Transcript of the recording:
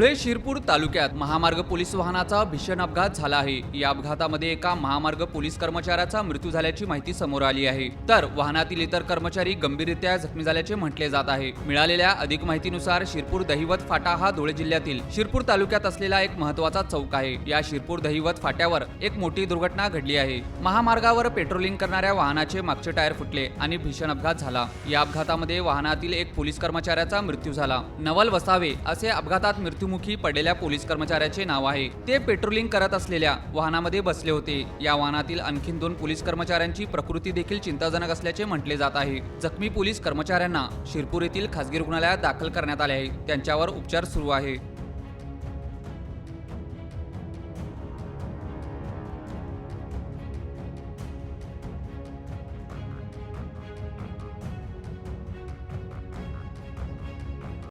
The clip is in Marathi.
धुळे शिरपूर तालुक्यात महामार्ग पोलीस वाहनाचा भीषण अपघात झाला आहे. या अपघातामध्ये एका महामार्ग पोलीस कर्मचाऱ्याचा मृत्यू झाल्याची माहिती समोर आली आहे. तर वाहनातील इतर कर्मचारी गंभीररित्या जखमी झाल्याचे म्हटले जात आहे. मिळालेल्या अधिक माहितीनुसार शिरपूर दहिवत फाटा हा धुळे जिल्ह्यातील शिरपूर तालुक्यात असलेला एक महत्त्वाचा चौक आहे. या शिरपूर दहिवत फाट्यावर एक मोठी दुर्घटना घडली आहे. महामार्गावर पेट्रोलिंग करणाऱ्या वाहनाचे मागचे टायर फुटले आणि भीषण अपघात झाला. या अपघातामध्ये वाहनातील एक पोलीस कर्मचाऱ्याचा मृत्यू झाला. नवल वसावे असे अपघातात मृत्यू मृत्युमुखी पडलेल्या पोलीस कर्मचाऱ्याचे नाव आहे. ते पेट्रोलिंग करत असलेल्या वाहनामध्ये बसले होते. या वाहनातील आणखीन दोन पोलीस कर्मचाऱ्यांची प्रकृती देखील चिंताजनक असल्याचे म्हटले जात आहे. जखमी पोलीस कर्मचाऱ्यांना शिरपूर येथील खासगी रुग्णालयात दाखल करण्यात आले आहे. त्यांच्यावर उपचार सुरू आहे.